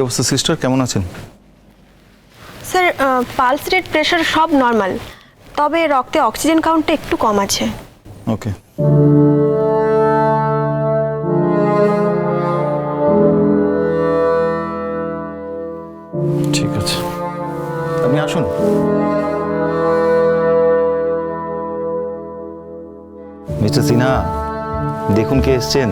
অবস্থা সিস্টার? কেমন আছেন? স্যার পালস রেট প্রেশার সব নর্মাল তবে রক্তে অক্সিজেন কাউন্টটা একটু কম আছে। ওকে। ঠিক আছে। আপনি আসুন। মিস্টার সিনহা দেখুন কে এসছেন।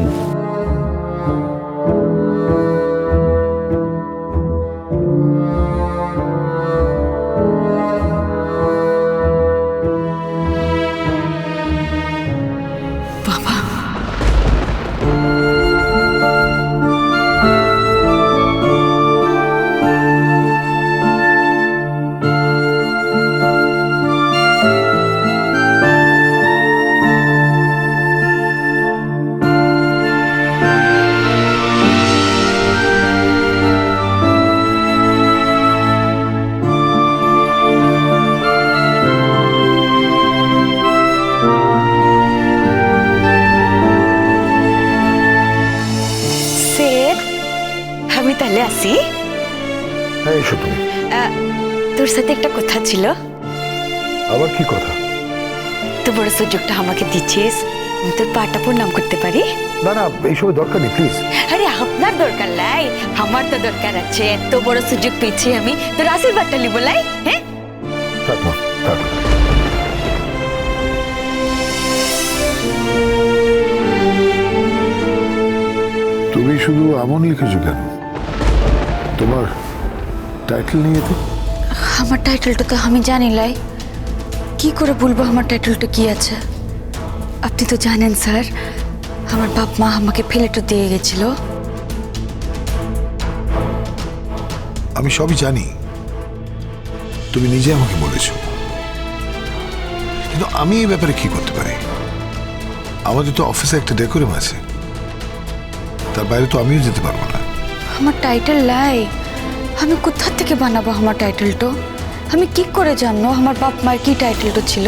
আসি হ্যাঁ এসো তুমি। তোর সাথে একটা কথা ছিল। আবার কি কথা? তো বড় সুযোগটা আমাকে দিচ্ছিস। আমি তোর পাটা প্রণাম করতে পারি? না না এইসবের দরকার নেই প্লিজ আরে আপনার দরকার লাই। আমার তো দরকার আছে। এত বড় সুযোগ পেয়েছি আমি। তোর আশীর্বাদটা লিব লাই হ্যাঁ? থাক মা থাক। তুমি শুধু আমন লিখেছো কেন? তোমার টাইটেল নিয়ে তো? আমার টাইটেলটা তো আমি জানি লাই। কি করে বলব আমার টাইটেলটা কি আছে? আপনি তো জানেন স্যার আমার বাপ মা আমাকে ফেলেটো দিয়ে গেছিল। আমি সবই জানি। তুমি নিজে আমাকে বলেছ। কিন্তু আমি এই ব্যাপারে কি করতে পারি? আমাদের তো অফিসে একটা ডেকোরেম আছে। তার বাইরে তো আমিও যেতে পারব আমার টাইটেল লাই। আমি কোথা থেকে বানাবো আমার টাইটেলটা আমি কি করে জানব আমার বাপ মায়ের কি টাইটেলটা ছিল?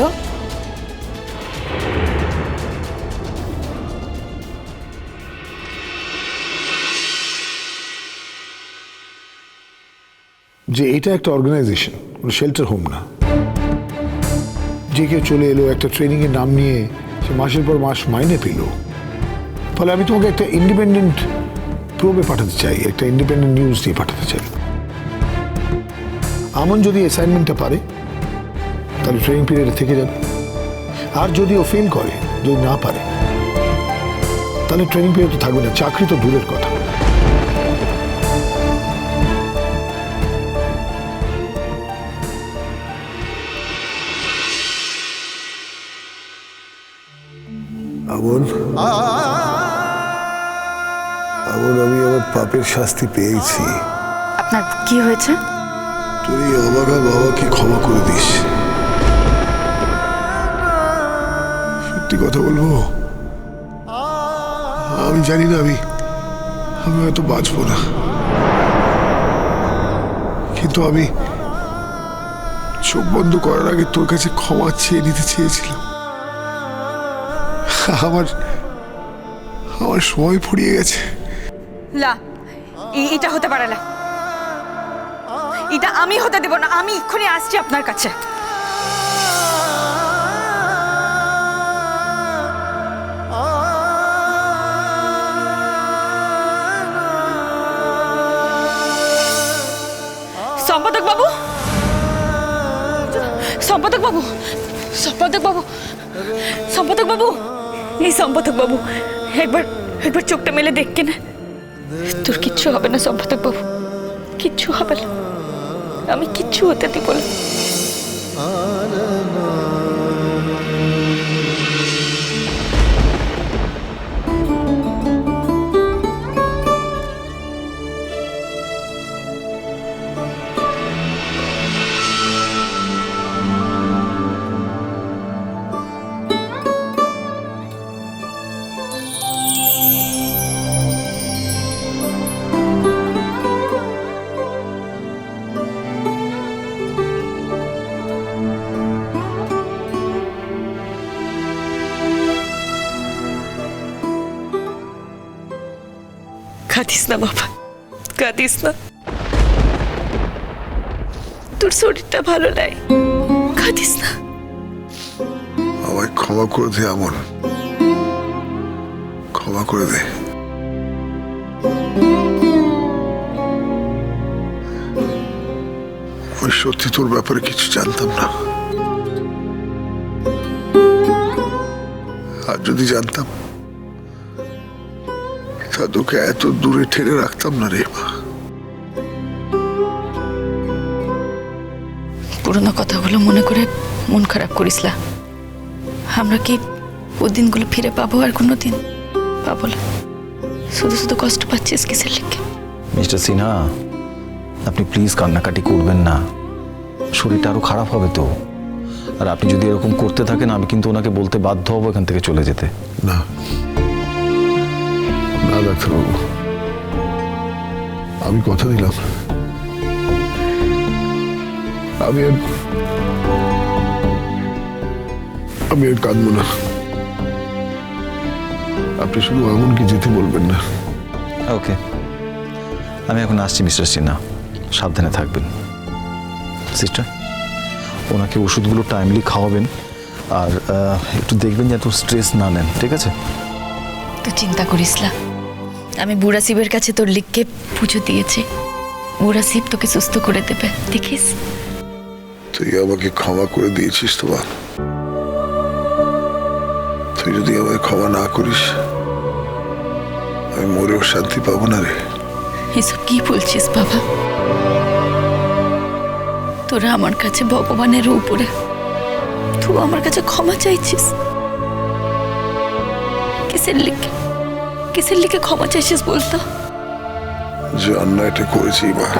যে এটা একটা অর্গানাইজেশন শেল্টার হোম না। যে কেউ চলে এলো, একটা ট্রেনিংয়ের নাম নিয়ে, সে মাসের পর মাস মাইনে পেল। ফলে আমি তোমাকে একটা ইন্ডিপেন্ডেন্ট প্রোবে পাঠাতে চাই একটা ইন্ডিপেন্ডেন্ট নিউজ দিয়ে পাঠাতে চাই। আমন যদি অ্যাসাইনমেন্টটা পারে তাহলে ট্রেনিং পিরিয়ডে থেকে যাবে আর যদি ও ফেল করে যদি না পারে তাহলে ট্রেনিং পিরিয়ড তো থাকবে না চাকরি তো দূরের কথা। আমন? আমন আমি আমার পাপের শাস্তি পেয়েছি। আপনার কি হয়েছে? তুই অবাগা বাবাকে ক্ষমা করে দিস। সত্যি কথা বলব? আমি জানি না আমি আমি হয়তো বাঁচবো না। কিন্তু আমি চোখ বন্ধ করার আগে তোর কাছে ক্ষমা চেয়ে নিতে চেয়েছিলাম। আমার আমার সময় ফুরিয়ে গেছে। লা এটা হতে পারে না। এটা আমি হতে দেব না, আমি এক্ষুনি আসছি আপনার কাছে। সম্পাদক বাবু? সম্পাদক বাবু? সম্পাদক বাবু? সম্পাদক বাবু? এই সম্পাদক বাবু, একবার একবার চোখটা মেলে দেখকে না। তোর কিচ্ছু হবে না সম্পাদক বাবু। কিচ্ছু হবে না। আমি কিচ্ছু হতে দিব না। কাঁদিস না বাবা কাঁদিস না তোর শরীরটা ভালো নাই কাঁদিস না আমায় ক্ষমা করে দে ক্ষমা করে দে আমি সত্যি তোর ব্যাপারে কিছু জানতাম না আর যদি জানতাম তোকে এত দূরে ঠেলে রাখতাম না রে মা। পুরোনো কথাগুলো মনে করে মন খারাপ করিস না। আমরা কি ও দিনগুলো ফিরে পাবো আর কোনো দিন? পাবো না। শুধু শুধু কষ্ট পাচ্ছিস কিসের লিখে মিস্টার সিনহা আপনি প্লিজ কান্নাকাটি করবেন না। শরীরটা আরও খারাপ হবে তো। আর আপনি যদি এরকম করতে থাকেন আমি কিন্তু ওনাকে বলতে বাধ্য হব এখান থেকে চলে যেতে। না। না ডাক্তারবাবু আমি কথা দিলাম। আমি আর আমি আর কাঁদবো না। আপনি শুধু এমনকি যেতে বলবেন না। ওকে। আমি এখন আসছি মিস্টার সিনহা। সাবধানে থাকবেন। সিস্টার ওনাকে ওষুধগুলো টাইমলি খাওয়াবেন। আর একটু দেখবেন যেন স্ট্রেস না নেন ঠিক আছে? তুই চিন্তা করিস না। আমি বুড়া শিবের কাছে তোর লিখকে পুজো দিয়েছি। বুড়া শিব তোকে সুস্থ করে দেবে দেখিস? তুই আমাকে ক্ষমা করে দিয়েছিস তো মা তুই যদি আমায় ক্ষমা না করিস আমি মরেও শান্তি পাবো না রে। এসব কি বলছিস বাবা? তোরা আমার কাছে ভগবানের উপরে তুই আমার কাছে ক্ষমা চাইছিস। কিসের লিখে কিসের লিখে ক্ষমা চাইছিস বলতো? যে অন্যায়টা করেছি মা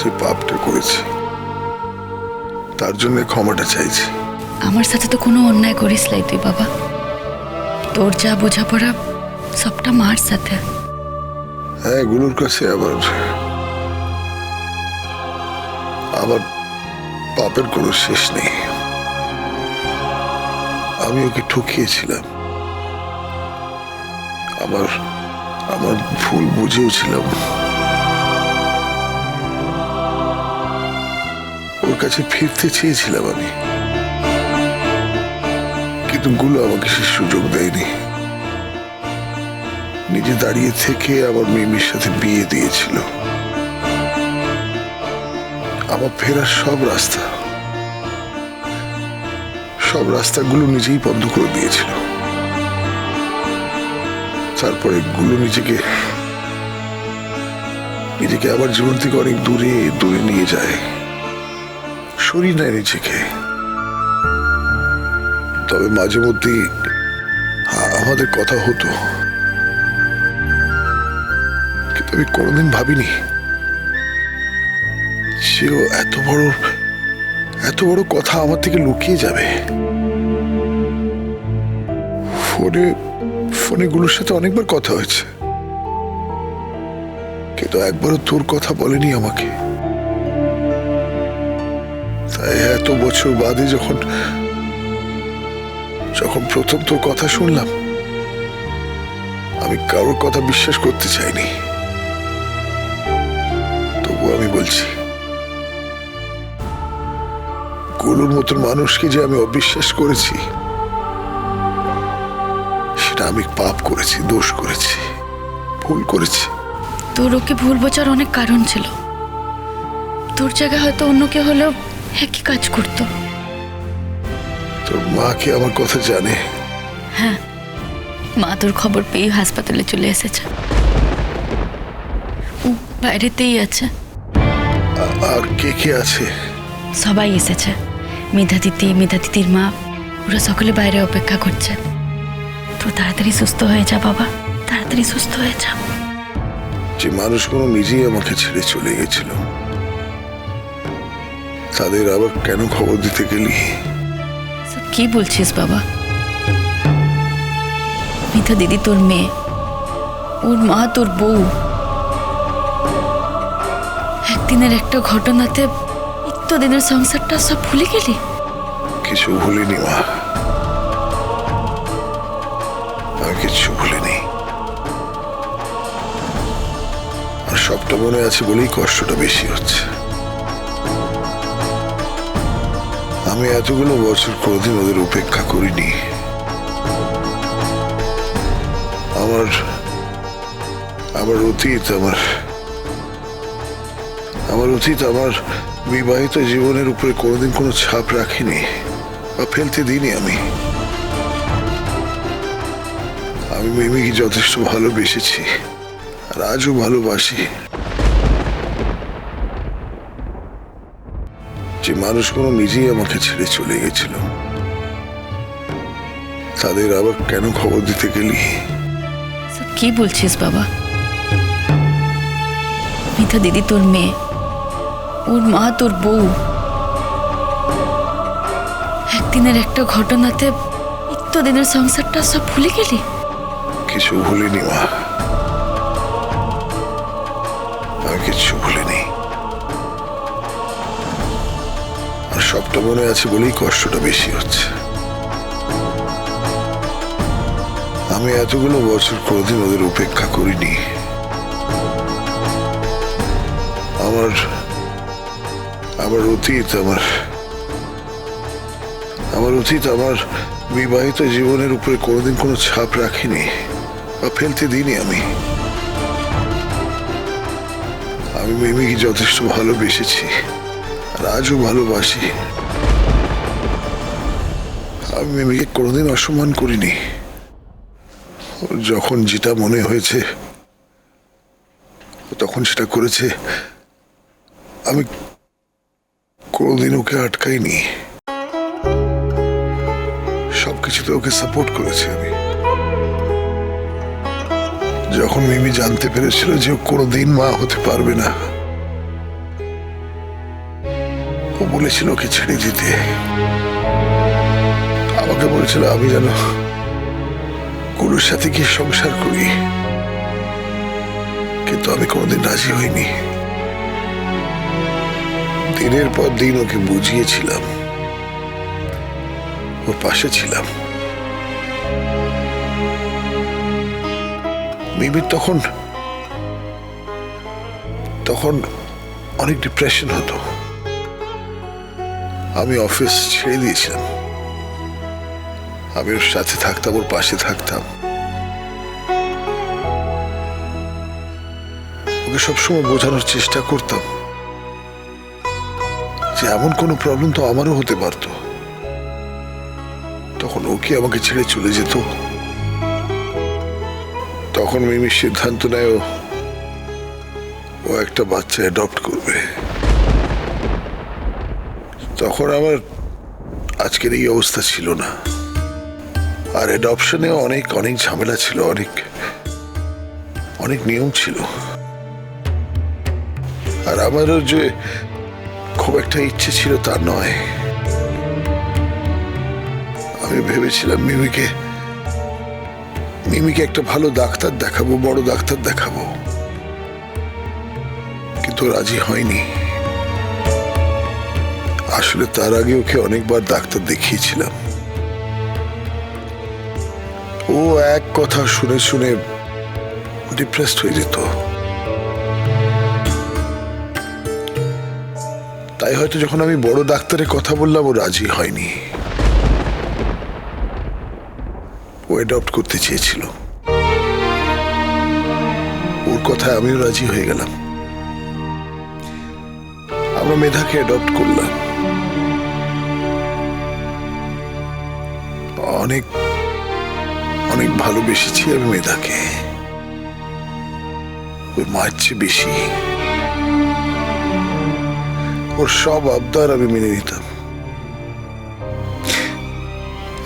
যে পাপটা করেছি তার জন্য ক্ষমাটা চাইছি। আমার সাথে তো কোনো অন্যায় করিস লাই তুই বাবা। তোর যা বোঝাপড়া সবটা মার সাথে। হ্যাঁ এগুলোর কাছে আবার আবার পাপের কোনো শেষ নেই। আমি ওকে ঠকিয়েছিলাম। আমার আমার ভুল বুঝেওছিলাম। ওর কাছে ফিরতে চেয়েছিলাম আমি। কিন্তু গুলো আমাকে সে সুযোগ দেয়নি। নিজে দাঁড়িয়ে থেকে আমার মিমির সাথে বিয়ে দিয়েছিল। আমার ফেরার সব রাস্তা, সব রাস্তাগুলো নিজেই বন্ধ করে দিয়েছিল। তারপরে গুলো নিজেকে নিজেকে আবার জীবন থেকে অনেক দূরে দূরে নিয়ে যায়। সরিয়ে নেয় নিজেকে। তবে মাঝে মধ্যেই আ- আমাদের কথা হতো। কিন্তু আমি কোনোদিন ভাবিনি সেও এত বড় এত বড় কথা আমার থেকে লুকিয়ে যাবে। ফোনে ফোনে গুলোর সাথে অনেকবার কথা হয়েছে। কিন্তু একবারও তোর কথা বলেনি আমাকে। তাই এত বছর বাদে যখন যখন প্রথম তোর কথা শুনলাম, আমি কারোর কথা বিশ্বাস করতে চাইনি। তবু আমি বলছি, গুলোর মতন মানুষকে যে আমি অবিশ্বাস করেছি আমি পাপ করেছি দোষ করেছি ভুল করেছি। তোর ওকে ভুল বোঝার অনেক কারণ ছিল। তোর জায়গায় হয়তো অন্য কেউ হলেও একই কাজ করতো। তোর মা কি আমার কথা জানে? হ্যাঁ মা তোর খবর পেয়ে হাসপাতালে চলে এসেছে। ও বাইরেতেই আছে। আর কে কে আছে? সবাই এসেছে। মেধা দিদি মেধা দিদির মা ওরা সকলে বাইরে অপেক্ষা করছে। তো তাড়াতাড়ি সুস্থ হয়ে যা বাবা। তাড়াতাড়ি সুস্থ হয়ে যা। যে মানুষগুলো নিজেই আমাকে ছেড়ে চলে গেছিল তাদের আবার কেন খবর দিতে গেলি? কি বলছিস বাবা? মিতা দিদি তোর মেয়ে। ওর মা তোর বউ। একদিনের একটা ঘটনাতে দিনের সংসারটা সব ভুলে গেলি? কিছু ভুলিনি মা। কিছু ভুলিনি। আর সবটা মনে আছে বলেই কষ্টটা বেশি হচ্ছে। আমি এতগুলো বছর কোনোদিন ওদের উপেক্ষা করিনি। আমার আমার অতীত, আমার আমার অতীত, আমার বিবাহিত জীবনের উপরে কোনোদিন কোনো ছাপ রাখিনি বা ফেলতে দিইনি আমি। আমি মিমিকে যথেষ্ট ভালোবেসেছি, আর আজও ভালোবাসি। যে মানুষগুলো নিজেই আমাকে ছেড়ে চলে গেছিল, তাদের আবার কেন খবর দিতে গেলি? কি বলছিস বাবা? মিতা দিদি তোর মেয়ে, ওর মা, তোর বউ। একদিনের একটা ঘটনাতে দিনের সংসারটা সব ভুলে গেলি? কিছু ভুলিনি, মা। আমি কিচ্ছু ভুলিনি। আর সবটা মনে আছে বলেই কষ্টটা বেশি হচ্ছে। আমি এতগুলো বছর কোনোদিন ওদের উপেক্ষা করিনি। আমার আমার অতীত, আমার আমার অতীত, আমার বিবাহিত জীবনের উপরে কোনোদিন কোনো ছাপ রাখিনি। ফেলতে দিইনি আমি। আমি মিমিকে যথেষ্ট ভালোবেসেছি আর আজও ভালোবাসি। আমি মিমিকে কোনোদিন অসম্মান করিনি। যখন যেটা মনে হয়েছে তখন সেটা করেছে। আমি কোনোদিন ওকে আটকাইনি। সবকিছুতে ওকে সাপোর্ট করেছি আমি। যখন মিমি জানতে পেরেছিল যে কোনোদিন মা হতে পারবে না, ও বলেছিল ওকে ছেড়ে দিতে। আমাকে বলেছিল, আমি যেন গুরুর সাথে গিয়ে সংসার করি। কিন্তু আমি কোনোদিন রাজি হইনি। দিনের পর দিন ওকে বুঝিয়েছিলাম। ওর পাশে ছিলাম। মিমির তখন তখন অনেক ডিপ্রেশন হতো। আমি অফিস ছেড়ে দিয়েছিলাম। আমি ওর সাথে থাকতাম, ওর পাশে থাকতাম। ওকে সবসময় বোঝানোর চেষ্টা করতাম যে এমন কোনো প্রবলেম তো আমারও হতে পারতো। তখন ও কি আমাকে ছেড়ে চলে যেত? তখন মিমির সিদ্ধান্ত নেয় ও- ও একটা বাচ্চা অ্যাডপ্ট করবে। তখন আমার আজকের এই অবস্থা ছিল না। আর অ্যাডপশনে অনেক অনেক ঝামেলা ছিল, অনেক অনেক নিয়ম ছিল। আর আমারও যে খুব একটা ইচ্ছে ছিল তা নয়। আমি ভেবেছিলাম মিমিকে মিমিকে একটা ভালো ডাক্তার দেখাবো, বড় ডাক্তার দেখাবো। কিন্তু রাজি হয়নি। আসলে তার আগে ওকে অনেকবার ডাক্তার দেখিয়েছিলাম। ও এক কথা শুনে শুনে ডিপ্রেসড হয়ে যেত। তাই হয়তো যখন আমি বড় ডাক্তারের কথা বললাম, ও রাজি হয়নি। ও অ্যাডপ্ট করতে চেয়েছিল। ওর কথায় আমিও রাজি হয়ে গেলাম। আমরা মেধাকে অ্যাডপ্ট করলাম। অনেক অনেক ভালোবেসেছি আমি মেধাকে। ওর মায়ের চেয়ে বেশি। ওর সব আবদার আমি মেনে নিতাম।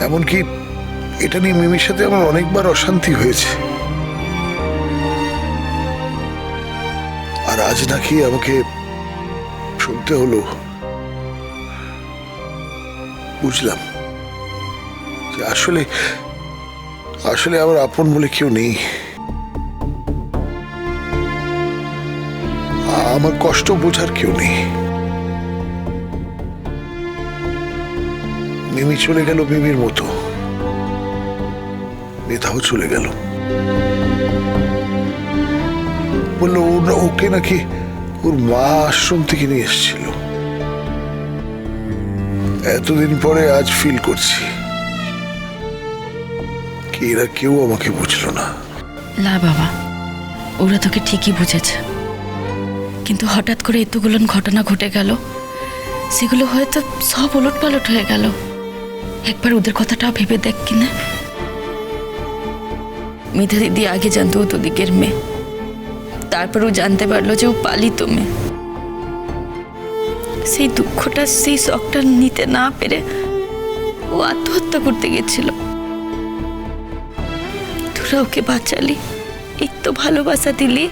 এমনকি এটা নিয়ে মিমির সাথে আমার অনেকবার অশান্তি হয়েছে। আর আজ নাকি আমাকে শুনতে হলো। বুঝলাম যে আসলে আসলে আমার আপন বলে কেউ নেই। আমার কষ্ট বোঝার কেউ নেই। মিমি চলে গেল মিমির মতো। মেধাও চলে গেল। বলল ও না- ওকে নাকি ওর মা আশ্রম থেকে নিয়ে এসেছিল। এতদিন পরে আজ ফিল করছি। এরা কেউ আমাকে বুঝলো না। না বাবা, ওরা তোকে ঠিকই বুঝেছে। কিন্তু হঠাৎ করে এতগুলো ঘটনা ঘটে গেল, সেগুলো হয়তো সব ওলট পালট হয়ে গেল। একবার ওদের কথাটা ভেবে দেখ কিনা। মিথা দিদি আগে জানতো ও তোদিকের মেয়ে। তারপর ও জানতে পারল যে ও পালিত মেয়ে। সেই দুঃখটা, সেই শখটা নিতে না পেরে ও আত্মহত্যা করতে গেছিল। তোরা ওকে বাঁচালি, এই তো ভালোবাসা দিলি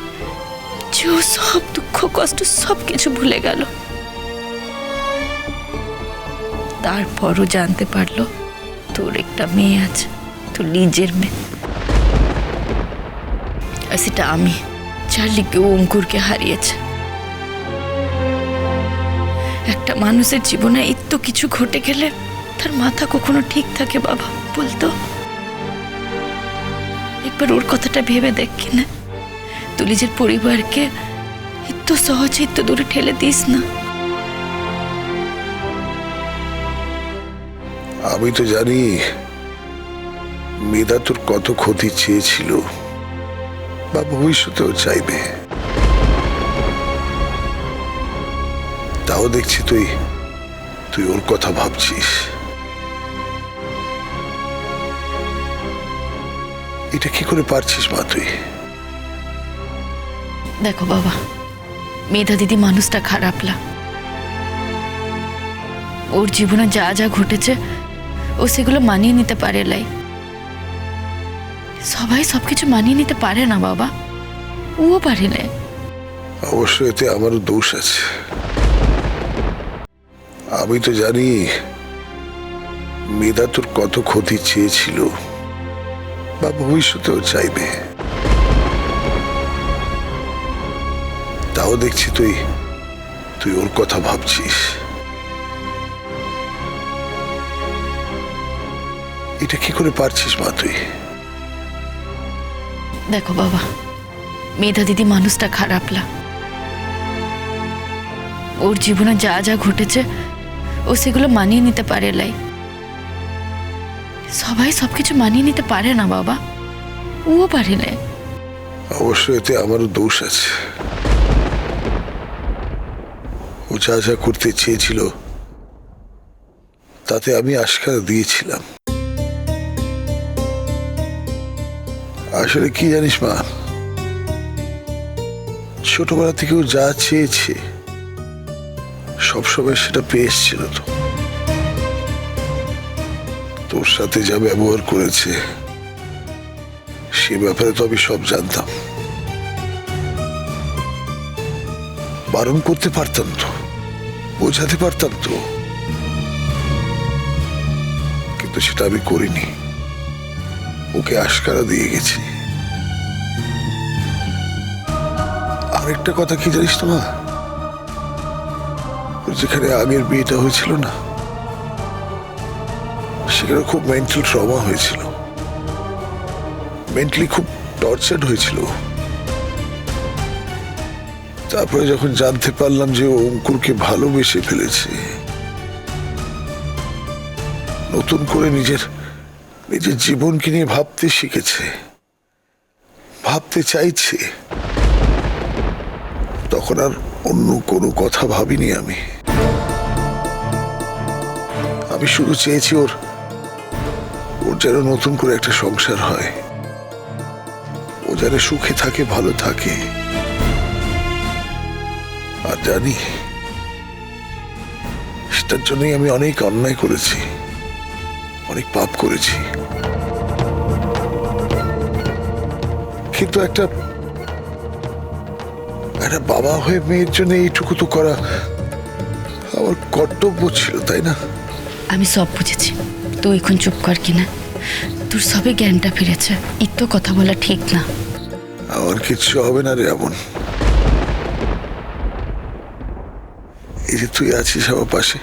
যে ও সব দুঃখ, কষ্ট সব কিছু ভুলে গেল। তারপরও জানতে পারল তোর একটা মেয়ে আছে, তোর নিজের মেয়ে। সেটা আমি যার লিগে ও অঙ্কুরকে হারিয়েছে। একটা মানুষের জীবনে এত কিছু ঘটে গেলে তার মাথা কখনো ঠিক থাকে বাবা, বলতো। একবার ওর কথাটা ভেবে দেখ কিনা। তুই নিজের পরিবারকে এত সহজে এত দূরে ঠেলে দিস না। আমি তো জানি মেধা তোর কত ক্ষতি চেয়েছিল। বা ভবিষ্যতেও চাইবে। তাও দেখছি তুই তুই ওর কথা ভাবছিস। এটা কি করে পারছিস মা তুই? দেখো বাবা, মেধা দিদি মানুষটা খারাপ না। ওর জীবনে যা যা ঘটেছে, ও সেগুলো মানিয়ে নিতে পারে, লাই। সবাই সবকিছু মানিয়ে নিতে পারে না, বাবা। ও পারে না। অবশ্য এতে আমারও দোষ আছে। আমি তো জানি মেধা তোর কত ক্ষতি চেয়েছিল, বা ভবিষ্যতেও চাইবে। তাও দেখছি তুই তুই ওর কথা ভাবছিস। এটা কি করে পারছিস মা তুই? দেখো বাবা, মেধা দিদি মানুষটা খারাপ না ওর জীবনে যা যা ঘটেছে, ও সেগুলো মানিয়ে নিতে পারে লাই। সবাই সবকিছু মানিয়ে নিতে পারে না বাবা, ও পারে না। অবশ্যই এতে আমারও দোষ আছে। ও যা যা করতে চেয়েছিল, তাতে আমি আশকারা দিয়েছিলাম। আসলে কি জানিস মা? ছোটবেলা থেকেও যা চেয়েছে সবসময় সেটা পেয়ে তো। তোর সাথে যা ব্যবহার করেছে, সে ব্যাপারে তো আমি সব জানতাম। বারণ করতে পারতাম তো, বোঝাতে পারতাম তো। কিন্তু সেটা আমি করিনি। ওকে আশকারা দিয়ে গেছি। আরেকটা কথা কি জানিস তো মা? যেখানে আগের বিয়েটা হয়েছিল না, সেখানে খুব মেন্টাল ট্রমা হয়েছিল। মেন্টালি খুব টর্চার্ড হয়েছিল তারপরে যখন জানতে পারলাম যে অঙ্কুরকে ভালোবেসে ফেলেছে, নতুন করে নিজের নিজের জীবনকে নিয়ে ভাবতে শিখেছে, ভাবতে চাইছে। তখন আর অন্য কোনো কথা ভাবিনি আমি। আমি শুধু চেয়েছি ওর ওর যেন নতুন করে একটা সংসার হয়। ও যেন সুখে থাকে, ভালো থাকে। আর জানি, সেটার জন্যই আমি অনেক অন্যায় করেছি, অনেক পাপ করেছি। কিন্তু একটা একটা বাবা হয়ে মেয়ের জন্য এইটুকু তো করা আমার কর্তব্য ছিল তাই না? আমি সব বুঝেছি। তো এখন চুপ কর কিনা। তোর সবে জ্ঞানটা ফিরেছে। একটু কথা বলা ঠিক না। আমার কিছু হবে না রে এমন এই যে তুই আছিস আমার পাশে।